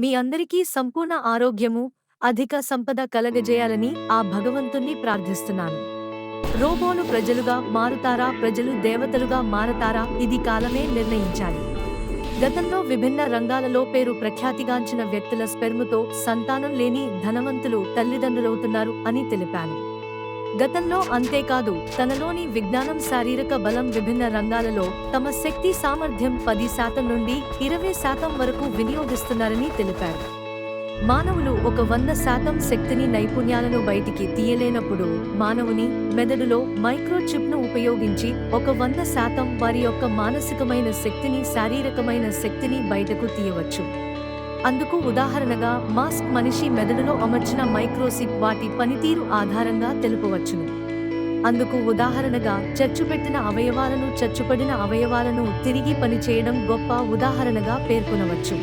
మీ అందరికీ సంపూర్ణ ఆరోగ్యము అధిక సంపద కలగజేయాలని ఆ భగవంతుణ్ణి ప్రార్థిస్తున్నాను. రోబోలు ప్రజలుగా మారుతారా ప్రజలు దేవతలుగా మారతారా ఇది కాలమే నిర్ణయించాలి. గతంలో విభిన్న రంగాలలో పేరు ప్రఖ్యాతిగాంచిన వ్యక్తుల స్పెర్ముతో సంతానం లేని ధనవంతులు తల్లిదండ్రులవుతున్నారు అని తెలిపాను. గతంలో అంతేకాదు తనలోని విజ్ఞానం శారీరక బలం విభిన్న రంగాలలో తమ శక్తి సామర్థ్యం పది శాతం నుండి ఇరవై శాతం వరకు వినియోగిస్తున్నారని తెలిపారు. మానవులు ఒక వంద శాతం శక్తిని నైపుణ్యాలను బయటికి తీయలేనప్పుడు మానవుని మెదడులో మైక్రోచిప్ను ఉపయోగించి ఒక వంద శాతం వారి యొక్క మానసికమైన శక్తిని శారీరకమైన శక్తిని బయటకు తీయవచ్చు. అందుకు ఉదాహరణగా మాస్క్ మనిషి మెదడులో అమర్చిన మైక్రోసిప్ వాటి పనితీరు ఆధారంగా తెలుపవచ్చును. అందుకు ఉదాహరణగా చచ్చుపెట్టిన అవయవాలను చచ్చుపడిన అవయవాలను తిరిగి పనిచేయడం గొప్ప ఉదాహరణగా పేర్కొనవచ్చు.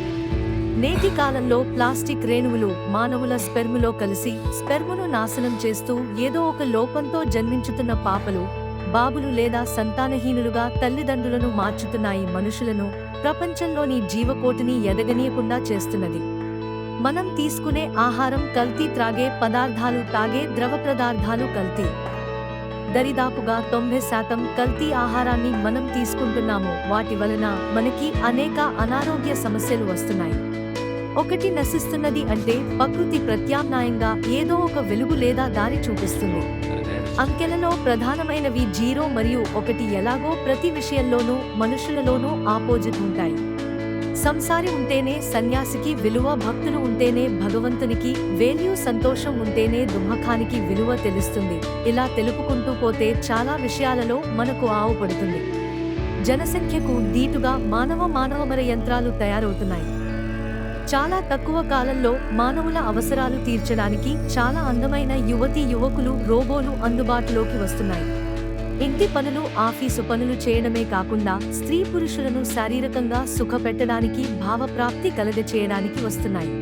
నేటి కాలంలో ప్లాస్టిక్ రేణువులు మానవుల స్పెర్ములో కలిసి స్పెర్మును నాశనం చేస్తూ ఏదో ఒక లోపంతో జన్మించుతున్న పాపలు బాబులు లేదా సంతానహీనులుగా తల్లిదండ్రులను మార్చుతున్నాయి మనుషులను ప్రపంచంలోని జీవకోటిని ఎదగనీయకుండా చేస్తున్నది. మనం తీసుకునే ఆహారం కల్తీ త్రాగే పదార్థాలు తాగే ద్రవ పదార్థాలు కల్తీ. దరిదాపుగా తొంభై శాతం కల్తీ ఆహారాన్ని మనం తీసుకుంటున్నాము. వాటి వలన మనకి అనేక అనారోగ్య సమస్యలు వస్తున్నాయి. ఒకటి నశిస్తున్నది అంటే ప్రకృతి ప్రత్యామ్నాయంగా ఏదో ఒక వెలుగు లేదా దారి చూపిస్తుంది. అంకెలలో ప్రధానమైనవి జీరో మరియు ఒకటి ఎలాగో ప్రతి విషయంలోనూ మనుషులలోనూ ఆపోజిట్ ఉంటాయి సంసారి ఉంటేనే సన్యాసికి విలువ భక్తులు ఉంటేనే భగవంతునికి వేల్యూ సంతోషం ఉంటేనే దుమ్మఖానికి విలువ తెలుస్తుంది. ఇలా తెలుపుకుంటూ పోతే చాలా విషయాలలో మనకు ఆవు పడుతుంది జనసంఖ్యకు దీటుగా మానవ మానవమర యంత్రాలు తయారవుతున్నాయి. చాలా తక్కువ కాలంలో మానవుల అవసరాలు తీర్చడానికి చాలా అందమైన యువతీ యువకులు రోబోలు అందుబాటులోకి వస్తున్నాయి. ఇంటి పనులు ఆఫీసు పనులు చేయడమే కాకుండా స్త్రీ పురుషులను శారీరకంగా సుఖపెట్టడానికి భావప్రాప్తి కలగచేయడానికి వస్తున్నాయి.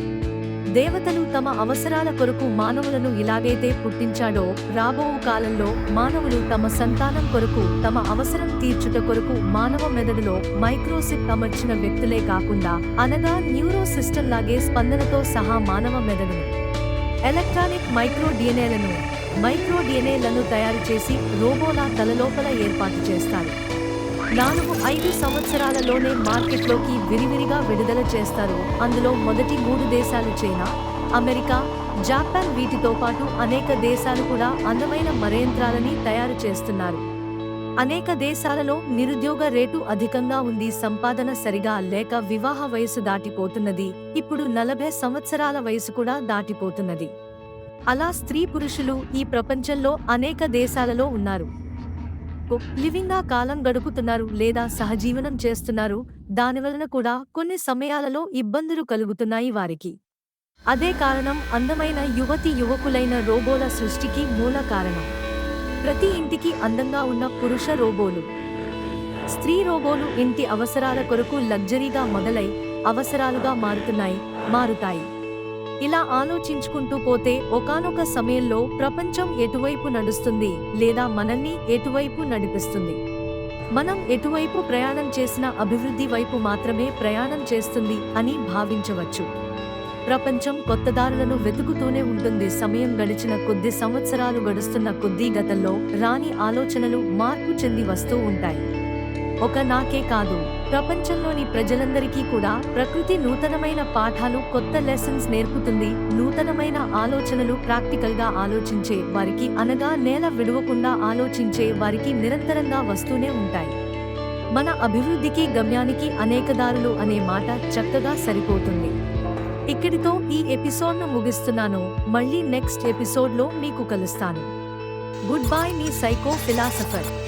దేవతలు తమ అవసరాల కొరకు మానవులను ఇలాగైతే పుట్టించాడో రాబో కాలంలో మానవులు తమ సంతానం కొరకు తమ అవసరం తీర్చుట కొరకు మానవ మెదడులో మైక్రోసిప్ అమర్చిన వ్యక్తులే కాకుండా అనగా న్యూరో సిస్టమ్ లాగే స్పందనతో సహా మానవ మెదడును. ఎలక్ట్రానిక్ మైక్రో డిఎన్ఏలను మైక్రో డిఎన్ఏలను తయారు చేసి రోబోలా తలలోపల ఏర్పాటు చేస్తారు. నాలుగు ఐదు సంవత్సరాలలోనే మార్కెట్లోకి విరివిరిగా విడుదల చేస్తారు. అందులో మొదటి మూడు దేశాలు చైనా అమెరికా జపాన్ వీటితో పాటు అనేక దేశాలు కూడా అందమైన మరయంత్రాలని తయారు చేస్తున్నారు. అనేక దేశాలలో నిరుద్యోగ రేటు అధికంగా ఉంది సంపాదన సరిగా లేక వివాహ వయసు దాటిపోతున్నది. ఇప్పుడు నలభై సంవత్సరాల వయసు కూడా దాటిపోతున్నది. అలా స్త్రీ పురుషులు ఈ ప్రపంచంలో అనేక దేశాలలో ఉన్నారు. లివింగ్గా కాలం గడుపుతున్నారు లేదా సహజీవనం చేస్తున్నారు దానివలన కూడా కొన్ని సమయాలలో ఇబ్బందులు కలుగుతున్నాయి వారికి. అదే కారణం అందమైన యువతి యువకులైన రోబోల సృష్టికి మూల కారణం. ప్రతి ఇంటికి అందంగా ఉన్న పురుష రోబోలు. స్త్రీ రోబోలు ఇంటి అవసరాల కొరకు లగ్జరీగా మొదలై అవసరాలుగా మారుతున్నాయి మారుతాయి. ఇలా ఆలోచించుకుంటూ పోతే ఒకానొక సమయంలో ప్రపంచం ఎటువైపు నడుస్తుంది లేదా మనల్ని ఎటువైపు నడిపిస్తుంది? మనం ఎటువైపు ప్రయాణం చేసిన అభివృద్ధి వైపు మాత్రమే ప్రయాణం చేస్తుంది అని భావించవచ్చు. ప్రపంచం కొత్త దారులను వెతుకుతూనే ఉంటుంది. సమయం గడిచిన కొద్ది సంవత్సరాలు గడుస్తున్న కొద్దీ గతంలో రాని ఆలోచనలు మార్పు చెంది వస్తూ ఉంటాయి. ఒక నాకే కాదు. ప్రపంచంలోని ప్రజలందరికీ కూడా ప్రకృతి నూతనమైన పాఠాలు కొత్త లెసన్స్ నేర్పుతుంది. నూతనమైన ఆలోచనలు ప్రాక్టికల్గా ఆలోచించే వారికి అనగా నేల విడవకుండా ఆలోచించే వారికి నిరంతరంగా వస్తూనే ఉంటాయి. మన అభివృద్ధికి గమ్యానికి అనేక దారులు అనే మాట చక్కగా సరిపోతుంది. ఇక్కడితో ఈ ఎపిసోడ్ను ముగిస్తున్నాను. మళ్ళీ నెక్స్ట్ ఎపిసోడ్లో మీకు కలుస్తాను. గుడ్ బై మీ సైకో ఫిలాసఫర్.